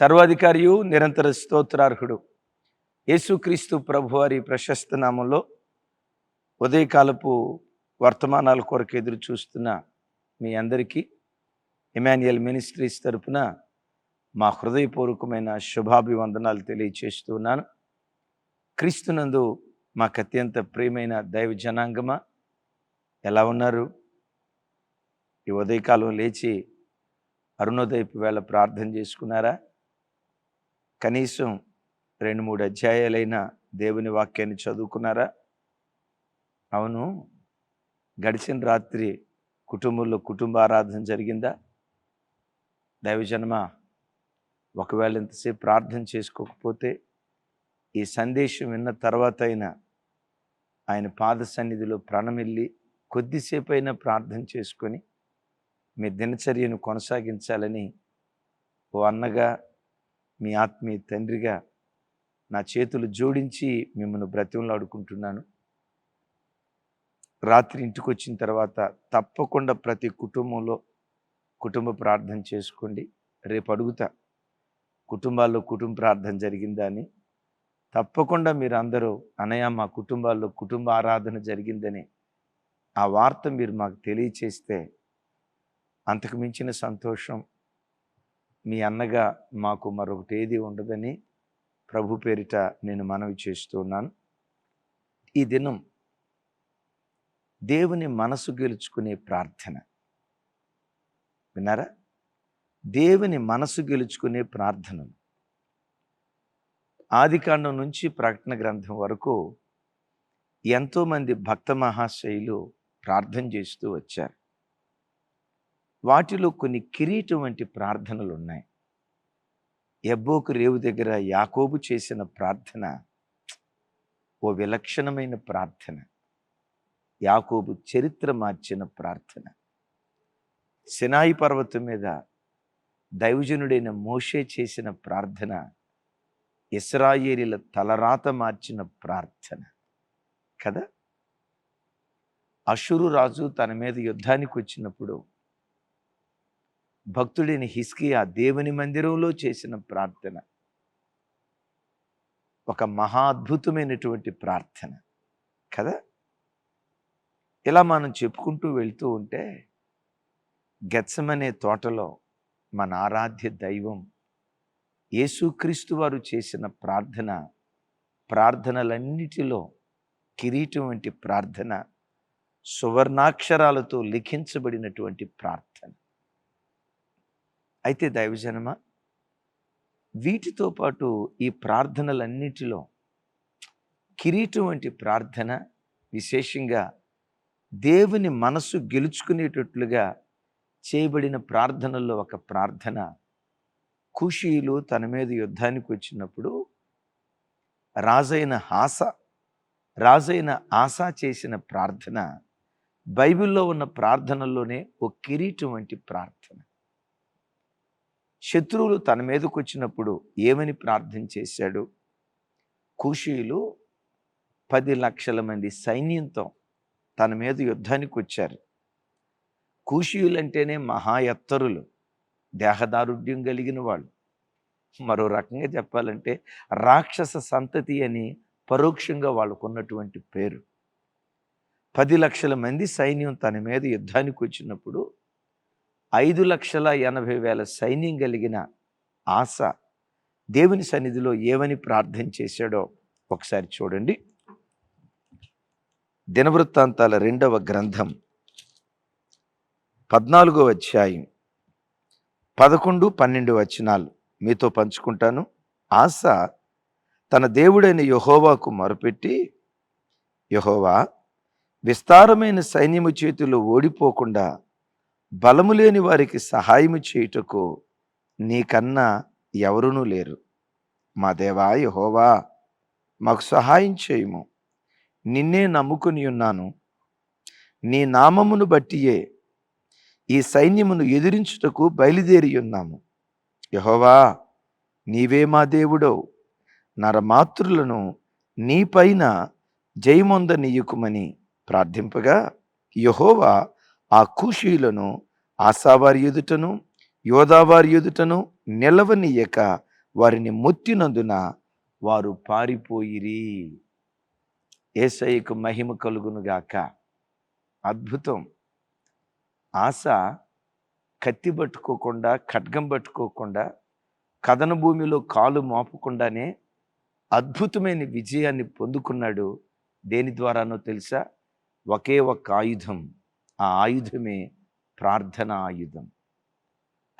సర్వాధికారియు నిరంతర స్తోత్రార్హుడు. యేసుక్రీస్తు ప్రభువారి ప్రశస్త నామంలో ఉదయకాలపు వర్తమానాల కొరకు ఎదురు చూస్తున్న మీ అందరికీ ఇమాన్యుయల్ మినిస్ట్రీస్ తరపున మా హృదయపూర్వకమైన శుభాభివందనాలు తెలియచేస్తున్నాను క్రీస్తునందు మాకు అత్యంత ప్రియమైన దైవ జనాంగమా ఎలా ఉన్నారు? ఈ ఉదయకాలం లేచి అరుణోదయపు వేళ ప్రార్థన చేసుకున్నారా? కనీసం రెండు మూడు అధ్యాయాలైన దేవుని వాక్యాన్ని చదువుకున్నారా? అవును. గడిచిన రాత్రి కుటుంబంలో కుటుంబ ఆరాధన జరిగిందా? దైవజన్మ ఒకవేళ ఇంతసేపు ప్రార్థన చేసుకోకపోతే ఈ సందేశం విన్న తర్వాత అయినా ఆయన పాద సన్నిధిలో ప్రాణమిల్లి కొద్దిసేపు అయినా ప్రార్థన చేసుకొని మీ దినచర్యను కొనసాగించాలని ఓ అన్నగా మీ ఆత్మీయ తండ్రిగా నా చేతులు జోడించి మిమ్మల్ని బ్రతిమలాడుకుంటున్నాను. రాత్రి ఇంటికి వచ్చిన తర్వాత తప్పకుండా ప్రతి కుటుంబంలో కుటుంబ ప్రార్థన చేసుకోండి. రేపు అడుగుతా కుటుంబాల్లో కుటుంబ ప్రార్థన జరిగిందా అని. తప్పకుండా మీరు అందరూ అనయ మా కుటుంబాల్లో కుటుంబ ఆరాధన జరిగిందని ఆ వార్త మీరు మాకు తెలియచేస్తే అంతకు మించిన సంతోషం మీ అన్నగా మాకు మరొకటి ఏది ఉండదని ప్రభు పేరిట నేను మనవి చేస్తున్నాను ఈ దినం దేవుని మనసు గెలుచుకునే ప్రార్థన. విన్నారా? దేవుని మనసు గెలుచుకునే ప్రార్థనలు ఆదికాండం నుంచి ప్రకటన గ్రంథం వరకు ఎంతోమంది భక్త మహాశైలు ప్రార్థన చేస్తూ వచ్చారు. వాటిలో కొన్ని కిరీటం వంటి ప్రార్థనలు ఉన్నాయి ఎబ్బోకు రేవు దగ్గర యాకోబు చేసిన ప్రార్థన ఓ విలక్షణమైన ప్రార్థన. యాకోబు చరిత్ర మార్చిన ప్రార్థన. సినాయి పర్వతం మీద దైవజనుడైన మోషే చేసిన ప్రార్థన ఇస్రాయేలీల తలరాత మార్చిన ప్రార్థన. కదా? అషురు రాజు తన మీద యుద్ధానికి వచ్చినప్పుడు భక్తుడైన హిస్కియా దేవుని మందిరంలో చేసిన ప్రార్థన. ఒక మహా అద్భుతమైనటువంటి ప్రార్థన. కదా? ఇలా మనం చెప్పుకుంటూ వెళ్తూ ఉంటే గెత్సమనే తోటలో మన ఆరాధ్య దైవం యేసుక్రీస్తు వారు చేసిన ప్రార్థన ప్రార్థనలన్నిటిలో కిరీటం వంటి ప్రార్థన సువర్ణాక్షరాలతో లిఖించబడినటువంటి ప్రార్థన. అయితే దైవజనమ? వీటితో పాటు ఈ ప్రార్థనలన్నిటిలో కిరీటం వంటి ప్రార్థన విశేషంగా దేవుని మనసు గెలుచుకునేటట్లుగా చేయబడిన ప్రార్థనల్లో ఒక ప్రార్థన. కుషీలు తన మీద యుద్ధానికి వచ్చినప్పుడు రాజైన హాస రాజైన ఆశ చేసిన ప్రార్థన. బైబిల్లో ఉన్న ప్రార్థనల్లోనే ఓ కిరీటం వంటి ప్రార్థన. శత్రువులు తన మీదకు వచ్చినప్పుడు ఏమని ప్రార్థన చేశాడు? కుషీలు పది లక్షల మంది సైన్యంతో తన మీద యుద్ధానికి వచ్చారు. కూషీయులంటేనే మహాయత్తరులు దేహదారుఢ్యం కలిగిన వాళ్ళు. మరో రకంగా చెప్పాలంటే రాక్షస సంతతి అని పరోక్షంగా వాళ్ళకున్నటువంటి పేరు. పది లక్షల మంది సైన్యం తన మీద యుద్ధానికి వచ్చినప్పుడు ఐదు లక్షల ఎనభై వేల సైన్యం కలిగిన ఆశ దేవుని సన్నిధిలో ఏమని ప్రార్థన చేశాడో ఒకసారి చూడండి. దినవృత్తాంతాల రెండవ గ్రంథం పద్నాలుగో అధ్యాయం పదకొండు పన్నెండు వచనాలు మీతో పంచుకుంటాను. ఆశ తన దేవుడైన యహోవాకు మొరపెట్టి యహోవా విస్తారమైన సైన్యము చేతిలో ఓడిపోకుండా బలము లేని వారికి సహాయము చేయుటకు నీకన్నా ఎవరునూ లేరు. మా దేవా యహోవా మాకు సహాయం చేయము. నిన్నే నమ్ముకుని ఉన్నాను. నీ నామమును బట్టియే ఈ సైన్యమును ఎదిరించుటకు బయలుదేరి ఉన్నాము. యహోవా నీవే మా దేవుడో నరమాతృలను నీపైన జయమొందనీయుకుమని ప్రార్థింపగా యహోవా ఆ కూషీలను ఆశావారి ఎదుటను యోధావారి ఎదుటను నిలవనీయక వారిని మొత్తినందున వారు పారిపోయిరి. ఏసైకు మహిమ కలుగునుగాక అద్భుతం. ఆశ కత్తి పట్టుకోకుండా ఖడ్గం పట్టుకోకుండా కథన భూమిలో కాలు మోపకుండానే అద్భుతమైన విజయాన్ని పొందుకున్నాడు. దేని ద్వారానో తెలుసా? ఒకే ఒక్క ఆయుధం. ఆ ఆయుధమే ప్రార్థన ఆయుధం.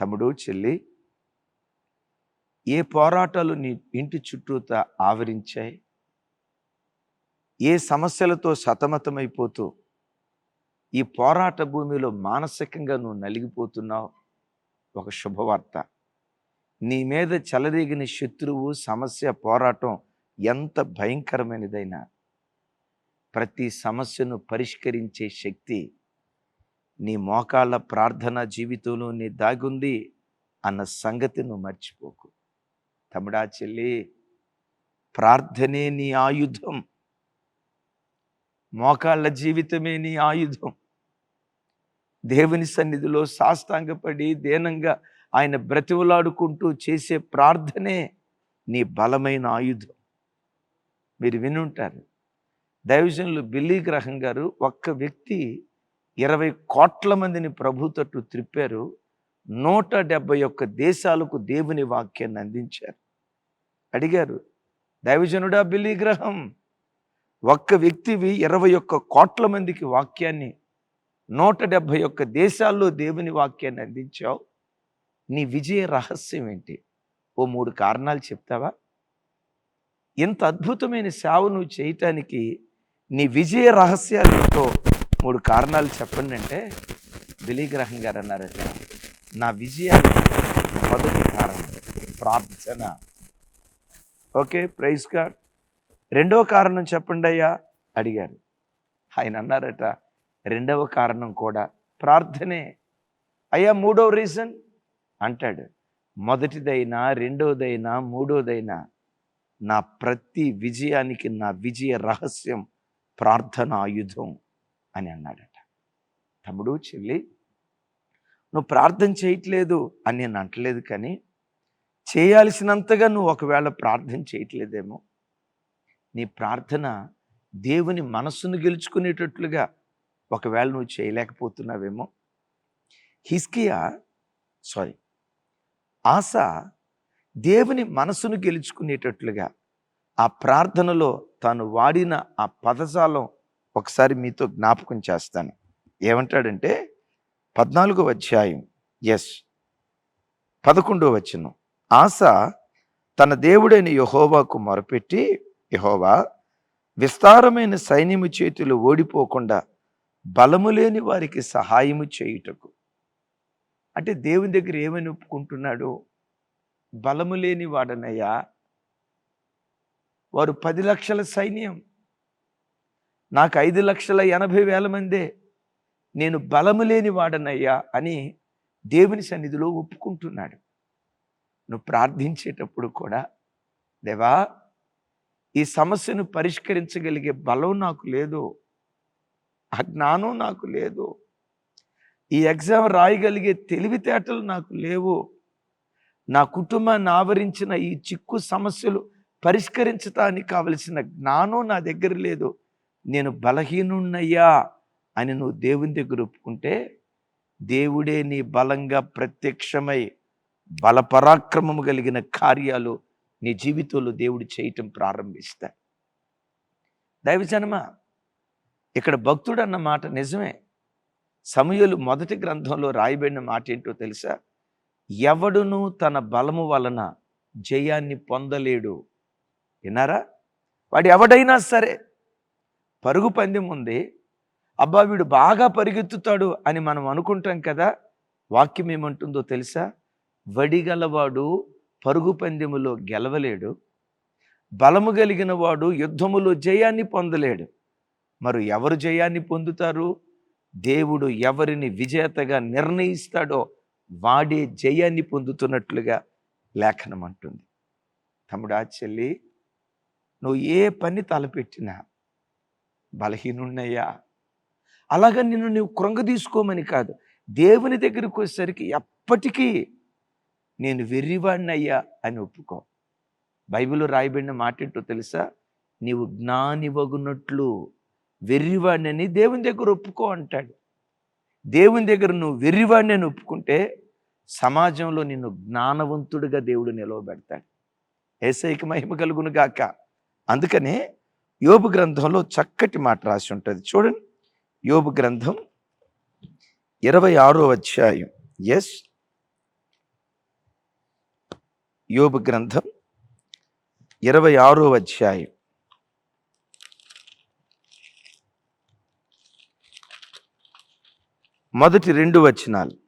తమ్ముడు చెల్లి ఏ పోరాటాలు నీ ఇంటి చుట్టూత ఆవరించాయి? ఏ సమస్యలతో సతమతమైపోతూ ఈ పోరాట భూమిలో మానసికంగా నువ్వు నలిగిపోతున్నావు? ఒక శుభవార్త. నీ మీద చెలరేగిన శత్రువు సమస్య పోరాటం ఎంత భయంకరమైనదైనా ప్రతి సమస్యను పరిష్కరించే శక్తి నీ మోకాళ్ళ ప్రార్థన జీవితంలో నీ దాగుంది అన్న సంగతి నువ్వు మర్చిపోకు. తమిడా చెల్లి ప్రార్థనే నీ ఆయుధం. మోకాళ్ళ జీవితమే నీ ఆయుధం. దేవుని సన్నిధిలో సాష్టాంగపడి దేనంగా ఆయన బ్రతివులాడుకుంటూ చేసే ప్రార్థనే నీ బలమైన ఆయుధం. మీరు వినుంటారు. దైవజనులు బిల్లీ గ్రహం గారు ఒక్క వ్యక్తి ఇరవై కోట్ల మందిని ప్రభు తట్టు త్రిప్పారు నూట డెబ్బై ఒక్క దేశాలకు దేవుని వాక్యాన్ని అందించారు. అడిగారు దైవజనుడా బిల్లీ గ్రహం ఒక్క వ్యక్తివి ఇరవై ఒక్క కోట్ల మందికి వాక్యాన్ని నూట డెబ్భై ఒక్క దేశాల్లో దేవుని వాక్యాన్ని అందించావు? నీ విజయ రహస్యం ఏంటి? ఓ మూడు కారణాలు చెప్తావా? ఇంత అద్భుతమైన సేవ నువ్వు చేయటానికి నీ విజయ రహస్యాలతో మూడు కారణాలు చెప్పండి అంటే బిలీగ్రహం గారు అన్నారట నా విజయానికి మొదటి కారణం ప్రార్థన. ఓకే ప్రైజ్ కార్డ్ రెండవ కారణం చెప్పండి అయ్యా అడిగారు. ఆయన అన్నారట రెండవ కారణం కూడా ప్రార్థనే. అయ్యా మూడవ రీజన్ అంటాడు. మొదటిదైనా రెండవదైనా మూడోదైనా నా ప్రతి విజయానికి నా విజయ రహస్యం ప్రార్థన ఆయుధం. అని అన్నాడట. తమ్ముడు చెల్లి నువ్వు ప్రార్థన చేయట్లేదు అని నేను అంటలేదు కానీ చేయాల్సినంతగా నువ్వు ఒకవేళ ప్రార్థన చేయట్లేదేమో నీ ప్రార్థన దేవుని మనస్సును గెలుచుకునేటట్లుగా ఒకవేళ నువ్వు చేయలేకపోతున్నావేమో. హిస్కియా సారీ ఆశ దేవుని మనసును గెలుచుకునేటట్లుగా ఆ ప్రార్థనలో తాను వాడిన ఆ పదజాలం ఒకసారి మీతో జ్ఞాపకం చేస్తాను. ఏమంటాడంటే పద్నాలుగో అధ్యాయం ఎస్ పదకొండో వచనం. ఆశ తన దేవుడైన యహోవాకు మొరపెట్టి యహోవా విస్తారమైన సైన్యము చేతులు ఓడిపోకుండా బలము లేని వారికి సహాయము చేయుటకు. అంటే దేవుని దగ్గర ఏమని ఒప్పుకుంటున్నాడు? బలము లేని వాడనయ్యా. వారు పది లక్షల సైన్యం. నాకు ఐదు లక్షల ఎనభై వేల మందే. నేను బలము లేని వాడనయ్యా అని దేవుని సన్నిధిలో ఒప్పుకుంటున్నాడు. నువ్వు ప్రార్థించేటప్పుడు కూడా దేవా ఈ సమస్యను పరిష్కరించగలిగే బలం నాకు లేదు. ఆ జ్ఞానం నాకు లేదు. ఈ ఎగ్జామ్ రాయగలిగే తెలివితేటలు నాకు లేవు. నా కుటుంబాన్ని ఆవరించిన ఈ చిక్కు సమస్యలు పరిష్కరించడానికి కావలసిన జ్ఞానం నా దగ్గర లేదు. నేను బలహీనున్నయ్యా అని నువ్వు దేవుని దగ్గర ఒప్పుకుంటే దేవుడే నీ బలంగా ప్రత్యక్షమై బలపరాక్రమము కలిగిన కార్యాలు నీ జీవితంలో దేవుడు చేయటం ప్రారంభిస్తా దైవజనమ ఇక్కడ భక్తుడు అన్న మాట నిజమే. సమయలు మొదటి గ్రంథంలో రాయబడిన మాట ఏంటో తెలుసా? ఎవడును తన బలము వలన జయాన్ని పొందలేడు. విన్నారా? వాడు ఎవడైనా సరే పరుగు పందెం ఉంది. అబ్బా వీడు బాగా పరిగెత్తుతాడు అని మనం అనుకుంటాం కదా? వాక్యం ఏమంటుందో తెలుసా? వడిగలవాడు పరుగు పందెములో గెలవలేడు. బలము కలిగిన వాడు యుద్ధములో జయాన్ని పొందలేడు. మరి ఎవరు జయాన్ని పొందుతారు? దేవుడు ఎవరిని విజేతగా నిర్ణయిస్తాడో వాడే జయాన్ని పొందుతున్నట్లుగా లేఖనం అంటుంది తమ్ముడా చెల్లి నువ్వు ఏ పని తలపెట్టినా బలహీనున్నయ్యా అలాగా నిన్ను నువ్వు కృంగ తీసుకోమని కాదు దేవుని దగ్గరికి వచ్చేసరికి ఎప్పటికీ నేను వెర్రివాడినయ్యా అని ఒప్పుకో. బైబిల్లో రాయబడిన మాట ఏంటో తెలుసా? నీవు జ్ఞానివగునట్లు వెర్రివాడినని దేవుని దగ్గర ఒప్పుకో అంటాడు. దేవుని దగ్గర నువ్వు వెర్రివాడిని అని ఒప్పుకుంటే సమాజంలో నిన్ను జ్ఞానవంతుడిగా దేవుడు నిలవబెడతాడు. ఏసైకి మహిమ కలుగును గాక. అందుకనే యోబు గ్రంథంలో చక్కటి మాట రాసి ఉంటుంది. చూడండి. యోబు గ్రంథం ఇరవై ఆరో అధ్యాయం. ఎస్ యోబు గ్రంథం ఇరవై ఆరో అధ్యాయం. మొదటి రెండు వచనాలు.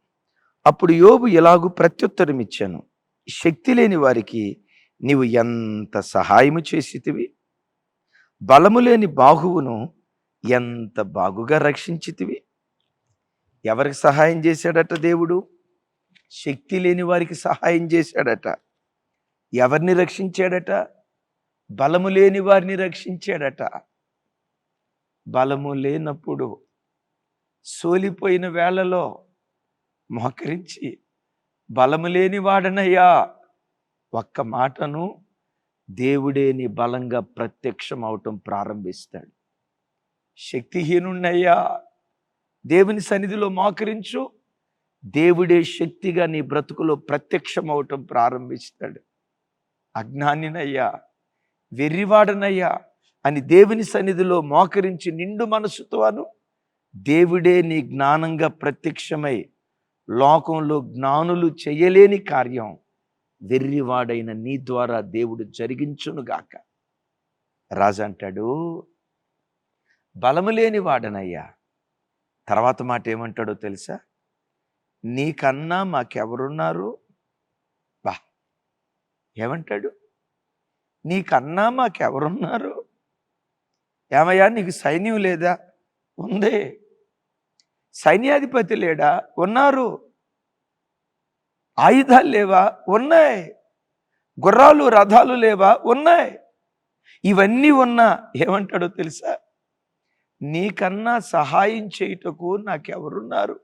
అప్పుడు యోబు ఎలాగూ ప్రత్యుత్తరం ఇచ్చాను. శక్తి లేని వారికి నీవు ఎంత సహాయము చేసితివి? బలము లేని బాహువును ఎంత బాగుగా రక్షించితివి? ఎవరికి సహాయం చేశాడట దేవుడు? శక్తి లేని వారికి సహాయం చేశాడట. ఎవరిని రక్షించాడట? బలము లేని వారిని రక్షించాడట. బలము లేనప్పుడు సోలిపోయిన వేళలో మోకరించి బలము లేని వాడనయ్యా. ఒక్క మాటను దేవుడే నీ బలంగా ప్రత్యక్షం అవటం ప్రారంభిస్తాడు. శక్తిహీనున్నయ్యా దేవుని సన్నిధిలో మోకరించు. దేవుడే శక్తిగా నీ బ్రతుకులో ప్రత్యక్షం అవటం ప్రారంభిస్తాడు. అజ్ఞానినయ్యా వెర్రివాడనయ్యా అని దేవుని సన్నిధిలో మోకరించి నిండు మనసుతో అను. దేవుడే నీ జ్ఞానంగా ప్రత్యక్షమై లోకంలో జ్ఞానులు చేయలేని కార్యం. వెర్రివాడైన నీ ద్వారా దేవుడు జరిగించునుగాక రాజు అంటాడు బలము లేని వాడనయ్యా. తర్వాత మాట ఏమంటాడో తెలుసా? నీకన్నా మాకెవరున్నారు? బా. ఏమంటాడు? నీకన్నా మాకెవరున్నారు? ఏమయ్యా నీకు సైన్యం లేదా? ఉంది. సైన్యాధిపతి లేడా? ఉన్నారు. ఆయుధాలు లేవా? ఉన్నాయి. గుర్రాలు రథాలు లేవా? ఉన్నాయి. ఇవన్నీ ఉన్నా ఏమంటాడో తెలుసా? నీకన్నా సహాయం చేయుటకు నాకెవరున్నారు?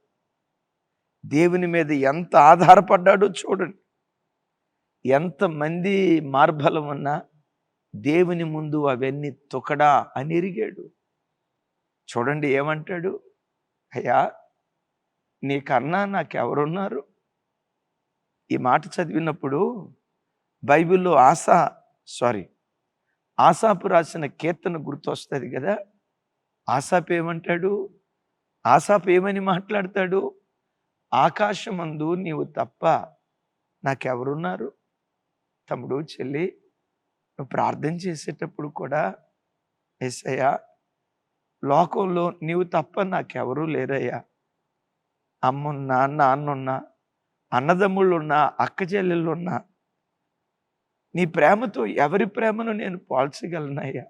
దేవుని మీద ఎంత ఆధారపడ్డాడో చూడండి. ఎంతమంది మార్బలం ఉన్నా దేవుని ముందు అవన్నీ తుకడా అని ఎరిగాడు. చూడండి ఏమంటాడు? అయ్యా నీకన్నా నాకెవరున్నారు? ఈ మాట చదివినప్పుడు బైబిల్లో ఆశా సారీ ఆశాపు రాసిన కీర్తన గుర్తొస్తుంది కదా? ఆశాపు ఏమంటాడు? ఆశాపు ఏమని మాట్లాడతాడు? ఆకాశమందు నీవు తప్ప నాకెవరున్నారు? తమ్ముడు చెల్లి నువ్వు ప్రార్థన చేసేటప్పుడు కూడా ఎస్సయ్యా లోకంలో నీవు తప్ప నాకెవరూ లేరయ్యా. అమ్మున్నా నాన్నున్నా అన్నదమ్ముళ్ళున్నా అక్క చెల్లెళ్ళున్నా నీ ప్రేమతో ఎవరి ప్రేమను నేను పోల్చగలనయ్యా?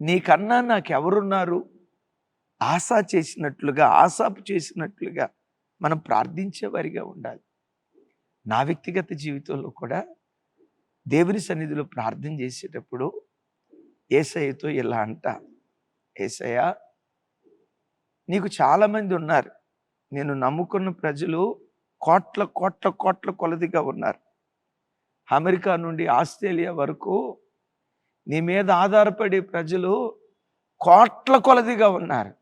నీకన్నా నాకెవరున్నారు? ఆశా చేసినట్లుగా ఆశాపు చేసినట్లుగా మనం ప్రార్థించేవారిగా ఉండాలి. నా వ్యక్తిగత జీవితంలో కూడా దేవుని సన్నిధిలో ప్రార్థన చేసేటప్పుడు ఏసయ్యతో ఇలా అంట. ఏసయ్య నీకు చాలామంది ఉన్నారు. నేను నమ్ముకున్న ప్రజలు కోట్ల కోట్ల కోట్ల కొలదిగా ఉన్నారు. అమెరికా నుండి ఆస్ట్రేలియా వరకు నీ మీద ఆధారపడే ప్రజలు కోట్ల కొలదిగా ఉన్నారు.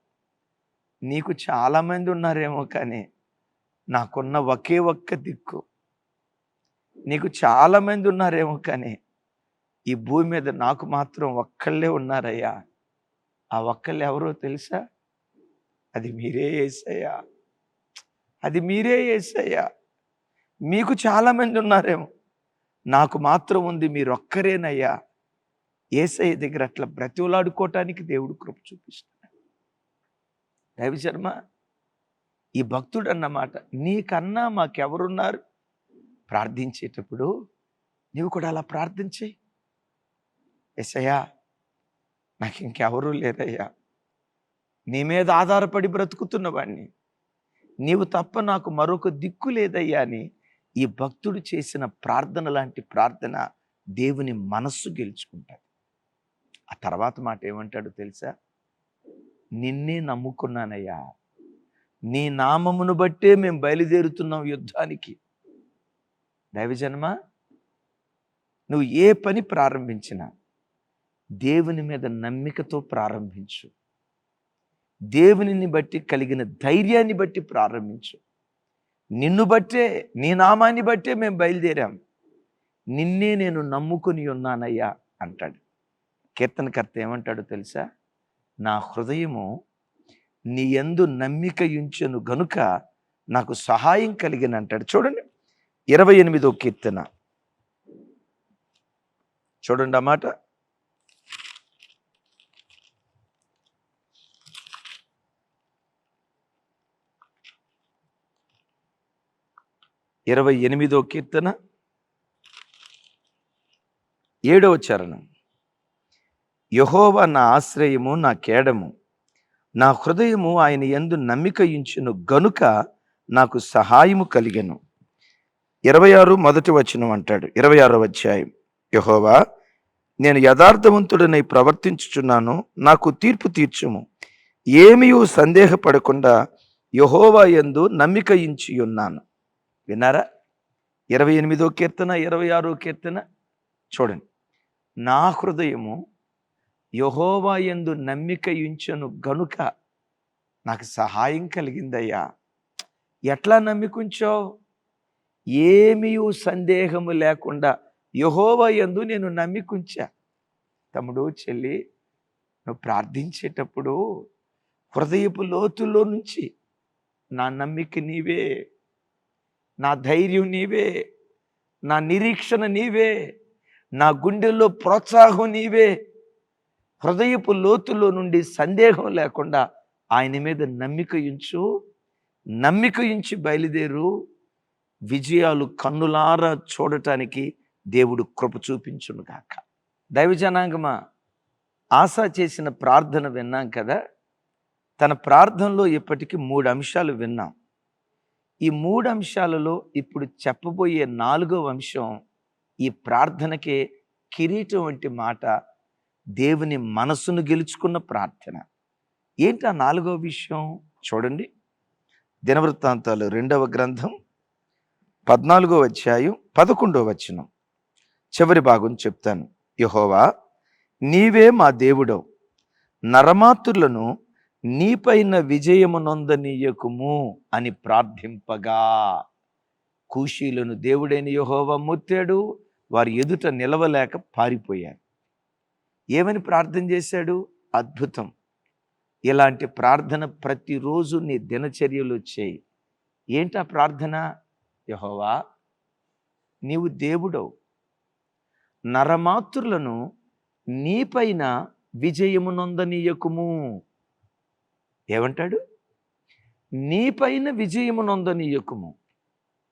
నీకు చాలామంది ఉన్నారేమో కానీ నాకున్న ఒకే ఒక్క దిక్కు. నీకు చాలామంది ఉన్నారేమో కానీ ఈ భూమి మీద నాకు మాత్రం ఒక్కళ్ళే ఉన్నారయ్యా. ఆ ఒక్కళ్ళు ఎవరో తెలుసా? అది మీరే వేసయ్యా అది మీరే ఏసయ్యా. మీకు చాలామంది ఉన్నారేమో. నాకు మాత్రం ఉంది మీరు ఒక్కరేనయ్యా ఏసయ్య దగ్గర అట్లా బ్రతివులాడుకోవటానికి దేవుడు కృప చూపిస్తున్నాడు. రవిశర్మ ఈ భక్తుడు అన్నమాట నీకన్నా మాకెవరున్నారు? ప్రార్థించేటప్పుడు నీవు కూడా అలా ప్రార్థించేయి. ఎసయ్యా నాకు ఇంకెవరూ లేరయ్యా. నీ మీద ఆధారపడి బ్రతుకుతున్నవాడిని నీవు తప్ప నాకు మరొక దిక్కు లేదయ్యా అని ఈ భక్తుడు చేసిన ప్రార్థన లాంటి ప్రార్థన దేవుని మనస్సు గెలుచుకుంటాడు ఆ తర్వాత మాట ఏమంటాడు తెలుసా? నిన్నే నమ్ముకున్నానయ్యా. నీ నామమును బట్టే మేము బయలుదేరుతున్నాం యుద్ధానికి. దైవజనమా నువ్వు ఏ పని ప్రారంభించినా దేవుని మీద నమ్మికతో ప్రారంభించు. దేవునిని బట్టి కలిగిన ధైర్యాన్ని బట్టి ప్రారంభించు. నిన్ను బట్టే నీ నామాన్ని బట్టే మేము బయలుదేరాం. నిన్నే నేను నమ్ముకొని ఉన్నానయ్యా అంటాడు. కీర్తనకర్త ఏమంటాడో తెలుసా? నా హృదయము నీ ఎందు నమ్మిక ఉంచెను గనుక నాకు సహాయం కలిగిన అంటాడు. చూడండి ఇరవై ఎనిమిదో కీర్తన. చూడండి ఆ ఇరవై ఎనిమిదో కీర్తన ఏడవ చరణం. యహోవా నా ఆశ్రయము నా కేడము. నా హృదయము ఆయన ఎందు నమ్మిక ఇంచును గనుక నాకు సహాయము కలిగను. ఇరవై ఆరు మొదటి వచనం అంటాడు. ఇరవై ఆరో అధ్యాయం. యహోవా నేను యథార్థవంతుడనై ప్రవర్తించుచున్నాను నాకు తీర్పు తీర్చుము. ఏమీ సందేహపడకుండా యహోవా ఎందు నమ్మిక ఇంచి ఉన్నాను విన్నారా? ఇరవై ఎనిమిదో కీర్తన ఇరవై ఆరో కీర్తన? చూడండి. నా హృదయము యహోవా ఎందు నమ్మిక ఉంచను గనుక నాకు సహాయం కలిగిందయ్యా. ఎట్లా నమ్మికుంచావు? ఏమీ సందేహము లేకుండా యహోవా ఎందు నేను నమ్మికుంచా. తమ్ముడు చెల్లి నువ్వు ప్రార్థించేటప్పుడు హృదయపు లోతుల్లో నుంచి నా నమ్మిక నీవే నా ధైర్యం నీవే నా నిరీక్షణ నీవే నా గుండెల్లో ప్రోత్సాహం నీవే. హృదయపు లోతులో నుండి సందేహం లేకుండా ఆయన మీద నమ్మిక ఉంచు నమ్మిక ఉంచి బయలుదేరు. విజయాలు కన్నులారా చూడటానికి దేవుడు కృప చూపించును గాక. దైవజనాంగమా ఆశ చేసిన ప్రార్థన విన్నాం కదా? తన ప్రార్థనలో ఇప్పటికీ మూడు అంశాలు విన్నాం. ఈ మూడు అంశాలలో ఇప్పుడు చెప్పబోయే నాలుగో అంశం ఈ ప్రార్థనకే కిరీటం వంటి మాట దేవుని మనసును గెలుచుకున్న ప్రార్థన. ఏంటి ఆ నాలుగో విషయం? చూడండి. దినవృత్తాంతాలు రెండవ గ్రంథం పద్నాలుగో అధ్యాయం పదకొండవ వచనం. చివరి భాగం చెప్తాను. యహోవా నీవే మా దేవుడవు. నరమాతులను నీపైన విజయము నొందనీయకుము అని ప్రార్థింపగా. కూషీలను దేవుడైన యహోవ ముత్తాడు వారి ఎదుట నిలవలేక పారిపోయారు. ఏమని ప్రార్థన చేశాడు? అద్భుతం. ఇలాంటి ప్రార్థన ప్రతిరోజు నీ దినచర్యలు వచ్చాయి ఏంటా ప్రార్థన? యహోవా నీవు దేవుడవు. నరమాతృలను నీపైన విజయము నొందనీయకుము. ఏమంటాడు? నీపైన విజయము నొందనీయకుము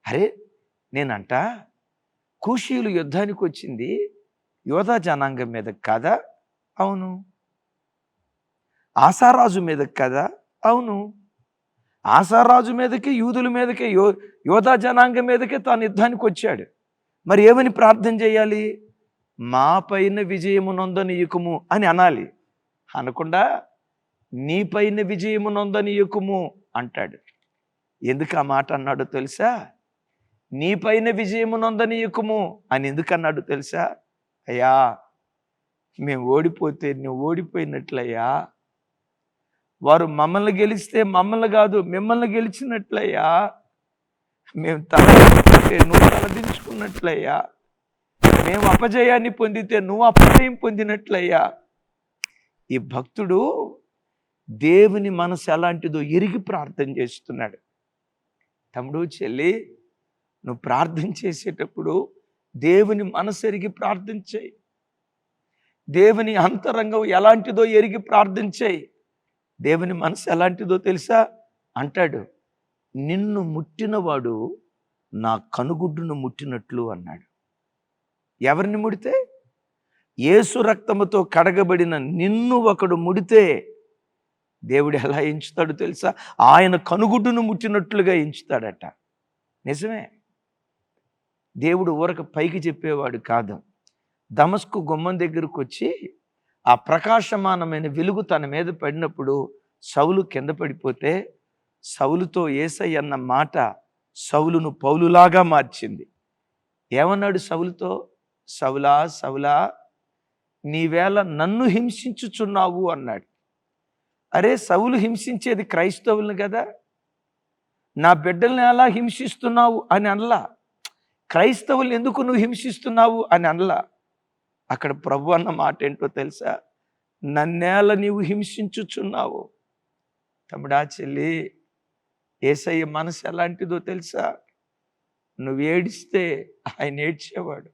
అరే నేనంట? కూషీలు యుద్ధానికి వచ్చింది యోధా జనాంగం మీద కాదా? అవును. ఆశారాజు మీద కదా? అవును. ఆశారాజు మీదకి యూదుల మీదకే యో యోధా జనాంగం మీదకే తాను యుద్ధానికి వచ్చాడు. మరి ఏమని ప్రార్థన చేయాలి? మా పైన విజయము నొందనీయకుము అని అనాలి. అనకుండా నీ పైన విజయము నొందనీయకుము అంటాడు. ఎందుకు ఆ మాట అన్నాడో తెలుసా? నీ పైన విజయము నొందనీయకుము అని ఎందుకు అన్నాడు తెలుసా? అయ్యా మేము ఓడిపోతే నువ్వు ఓడిపోయినట్లయ్యా. వారు మమ్మల్ని గెలిస్తే మమ్మల్ని కాదు మిమ్మల్ని గెలిచినట్లయ్యా. మేము తలదించుకుంటే నువ్వు తలదించుకున్నట్లయ్యా మేము అపజయాన్ని పొందితే నువ్వు అపజయం పొందినట్లయ్యా. ఈ భక్తుడు దేవుని మనసు ఎలాంటిదో ఎరిగి ప్రార్థన చేస్తున్నాడు. తమ్ముడు చెల్లి నువ్వు ప్రార్థన చేసేటప్పుడు దేవుని మనసు ఎరిగి ప్రార్థించాయి దేవుని అంతరంగం ఎలాంటిదో ఎరిగి ప్రార్థించాయి దేవుని మనసు ఎలాంటిదో తెలుసా? అంటాడు నిన్ను ముట్టినవాడు నా కనుగుడ్డును ముట్టినట్లు అన్నాడు. ఎవరిని ముడితే? ఏసు రక్తముతో కడగబడిన నిన్ను ఒకడు ముడితే దేవుడు ఎలా ఎంచుతాడో తెలుసా? ఆయన కనుగుడ్డును ముట్టినట్లుగా ఎంచుతాడట. నిజమే. దేవుడు ఊరక పైకి చెప్పేవాడు కాదు. దమస్కు గుమ్మం దగ్గరకు వచ్చి ఆ ప్రకాశమానమైన వెలుగు తన మీద పడినప్పుడు సౌలు కింద పడిపోతే సౌలుతో ఏసై అన్న మాట సౌలును పౌలులాగా మార్చింది. ఏమన్నాడు సౌలుతో? సవులా సవులా నీవేళ నన్ను హింసించుచున్నావు అన్నాడు. అరే సౌలు హింసించేది క్రైస్తవులను కదా? నా బిడ్డల్ని ఎలా హింసిస్తున్నావు అని అనలా. క్రైస్తవులు ఎందుకు నువ్వు హింసిస్తున్నావు అని అనలా. అక్కడ ప్రభు అన్న మాట ఏంటో తెలుసా? నన్నేల నీవు హింసించుచున్నావు. తమ్ముడా చెల్లి ఏసయ్య మనసు ఎలాంటిదో తెలుసా? నువ్వు ఏడిస్తే ఆయన ఏడ్చేవాడు.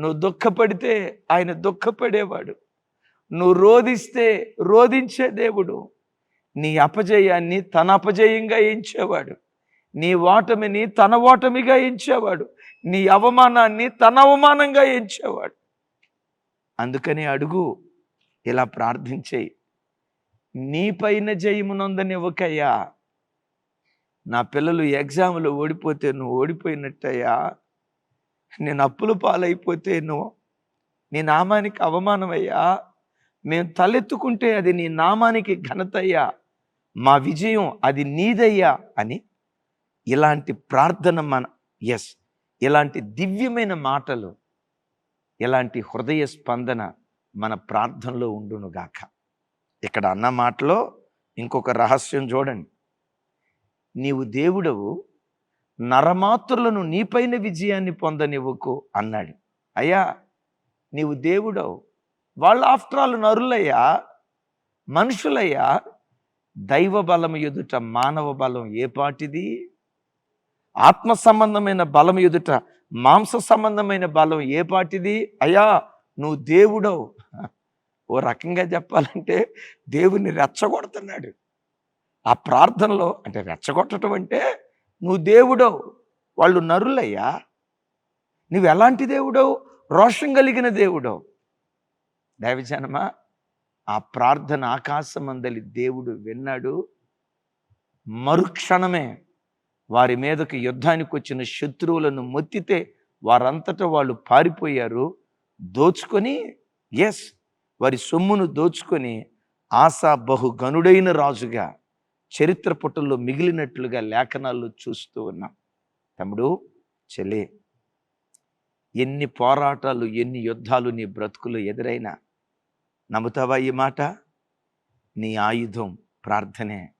నువ్వు దుఃఖపడితే ఆయన దుఃఖపడేవాడు. నువ్వు రోధిస్తే రోధించే దేవుడు. నీ అపజయాన్ని తన అపజయంగా ఎంచేవాడు. నీ ఓటమిని తన ఓటమిగా ఎంచేవాడు. నీ అవమానాన్ని తన అవమానంగా ఎంచేవాడు. అందుకని అడుగు ఇలా ప్రార్థించేయి నీపైన జయమునందనివ్వకయ్యా నా పిల్లలు ఎగ్జామ్లో ఓడిపోతే నువ్వు ఓడిపోయినట్టయ్యా. నేను అప్పుల పాలైపోతే నువ్వు నీ నామానికి అవమానమయ్యా. మేము తలెత్తుకుంటే అది నీ నామానికి ఘనతయ్యా. మా విజయం అది నీదయ్యా అని ఇలాంటి ప్రార్థన మన ఎస్ ఇలాంటి దివ్యమైన మాటలు ఇలాంటి హృదయ స్పందన మన ప్రార్థనలో ఉండునుగాక ఇక్కడ అన్న మాటలో ఇంకొక రహస్యం చూడండి. నీవు దేవుడవు నరమాత్రులను నీపైన విజయాన్ని పొందనివ్వకు అన్నాడు. అయ్యా నీవు దేవుడవు వాళ్ళు ఆఫ్టర్ ఆల్ నరులయ్యా మనుషులయ్యా దైవ బలం ఎదుట మానవ బలం ఏ పాటిది? ఆత్మ సంబంధమైన బలం ఎదుట మాంస సంబంధమైన బలం ఏ పాటిది? అయ్యా నువ్వు దేవుడవు. ఓ రకంగా చెప్పాలంటే దేవుని రెచ్చగొడుతున్నాడు. ఆ ప్రార్థనలో అంటే రెచ్చగొట్టడం అంటే నువ్వు దేవుడవు. వాళ్ళు నరులయ్యా నువ్వు ఎలాంటి దేవుడవు? రోషం కలిగిన దేవుడవు. దైవజనమా? ఆ ప్రార్థన ఆకాశమందలి దేవుడు విన్నాడు. మరుక్షణమే వారి మీదకు యుద్ధానికి వచ్చిన శత్రువులను మొత్తితే వారంతటా వాళ్ళు పారిపోయారు. దోచుకొని ఎస్ వారి సొమ్మును దోచుకొని ఆశా బహుగనుడైన రాజుగా చరిత్ర పుటల్లో మిగిలినట్లుగా లేఖనాల్లో చూస్తూ ఉన్నాం. తమ్ముడు చెల్లే ఎన్ని పోరాటాలు ఎన్ని యుద్ధాలు నీ బ్రతుకులు ఎదురైనా నమ్ముతావా ఈ మాట? నీ ఆయుధం ప్రార్థనే.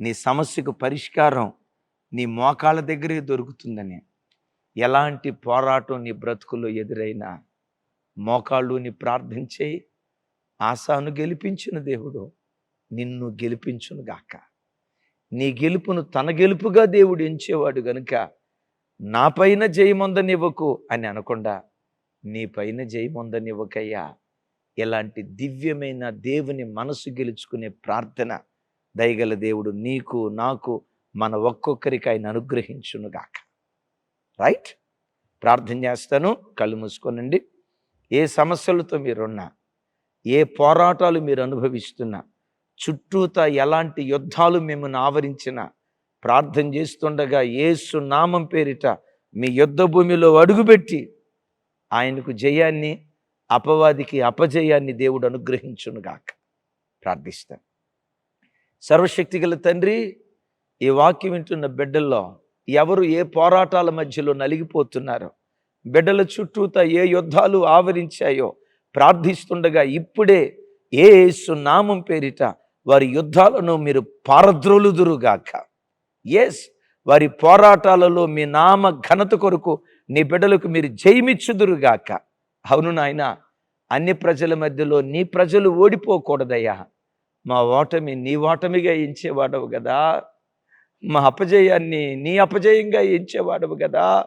నీ సమస్యకు పరిష్కారం నీ మోకాళ్ళ దగ్గరే దొరుకుతుందని. ఎలాంటి పోరాటం నీ బ్రతుకుల్లో ఎదురైనా మోకాళ్ళు నీ ప్రార్థించే ఆశాను గెలిపించిన దేవుడు నిన్ను గెలిపించును గాక. నీ గెలుపును తన గెలుపుగా దేవుడు ఎంచేవాడు గనుక నా పైన జయమొందనివ్వకు అని అనకుండా నీ పైన జయమొందనివ్వకయ్యా. ఇలాంటి దివ్యమైన దేవుని మనసు గెలుచుకునే ప్రార్థన దయగల దేవుడు నీకు నాకు మన ఒక్కొక్కరికి ఆయన అనుగ్రహించునుగాక రైట్ ప్రార్థన చేస్తాను కళ్ళు మూసుకోనండి. ఏ సమస్యలతో మీరున్నా ఏ పోరాటాలు మీరు అనుభవిస్తున్నా చుట్టూతా ఎలాంటి యుద్ధాలు మిమ్మల్ని ఆవరించినా ప్రార్థన చేస్తుండగా ఏసు నామం పేరిట మీ యుద్ధ భూమిలో అడుగుపెట్టి ఆయనకు జయాన్ని అపవాదికి అపజయాన్ని దేవుడు అనుగ్రహించునుగాక ప్రార్థిస్తాను సర్వశక్తి గల తండ్రి ఈ వాక్యం వింటున్న బిడ్డల్లో ఎవరు ఏ పోరాటాల మధ్యలో నలిగిపోతున్నారో బిడ్డల చుట్టూతా ఏ యుద్ధాలు ఆవరించాయో ప్రార్థిస్తుండగా ఇప్పుడే ఏ యేసు నామం పేరిట వారి యుద్ధాలను మీరు పారద్రోలుదురుగాక. ఎస్ వారి పోరాటాలలో మీ నామ ఘనత కొరకు నీ బిడ్డలకు మీరు జయమిచ్చుదురుగాక. అవును నాయన అన్ని ప్రజల మధ్యలో నీ ప్రజలు ఓడిపోకూడదయ్యా. మా ఓటమి నీ ఓటమిగా ఎంచేవాడవు కదా మా అపజయాన్ని నీ అపజయంగా ఎంచేవాడవు కదా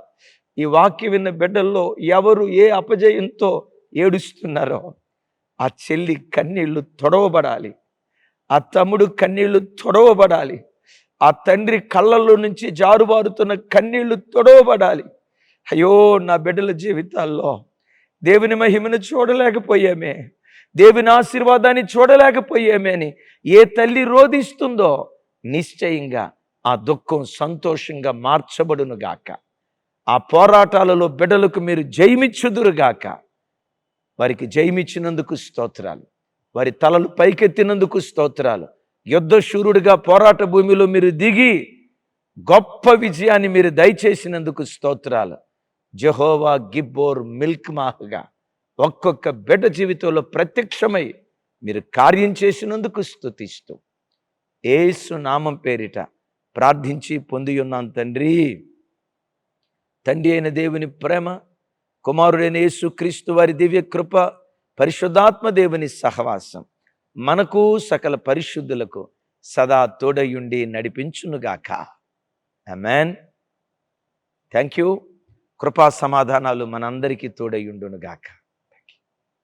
ఈ వాక్య విన్న బిడ్డల్లో ఎవరు ఏ అపజయంతో ఏడుస్తున్నారో ఆ చెల్లి కన్నీళ్ళు తొడవబడాలి. ఆ తమ్ముడు కన్నీళ్ళు తొడవబడాలి. ఆ తండ్రి కళ్ళల్లో నుంచి జారుబారుతున్న కన్నీళ్ళు తొడవబడాలి. అయ్యో నా బిడ్డల జీవితాల్లో దేవుని మహిమను చూడలేకపోయామే. దేవుని ఆశీర్వాదాన్ని చూడలేకపోయామే అని ఏ తల్లి రోధిస్తుందో నిశ్చయంగా ఆ దుఃఖం సంతోషంగా మార్చబడును గాక ఆ పోరాటాలలో బిడ్డలకు మీరు జయమిచ్చుదురుగాక. వారికి జయమిచ్చినందుకు స్తోత్రాలు. వారి తలలు పైకెత్తినందుకు స్తోత్రాలు. యుద్ధ శూరుడిగా పోరాట భూమిలో మీరు దిగి గొప్ప విజయాన్ని మీరు దయచేసినందుకు స్తోత్రాలు. జహోవా గిబ్బోర్ మిల్క్ మాహగా ఒక్కొక్క బిడ్డ జీవితంలో ప్రత్యక్షమై మీరు కార్యం చేసినందుకు స్తుతిస్తూ. ఏసు నామం పేరిట ప్రార్థించి పొంది ఉన్నాం తండ్రి. తండ్రి అయిన దేవుని ప్రేమ కుమారుడైన యేసు క్రీస్తు వారి దివ్య కృప పరిశుద్ధాత్మ దేవుని సహవాసం మనకు సకల పరిశుద్ధులకు సదా తోడయుండి నడిపించునుగాక. అమెన్ థ్యాంక్ యూ కృపా సమాధానాలు మనందరికీ తోడయుండునుగాక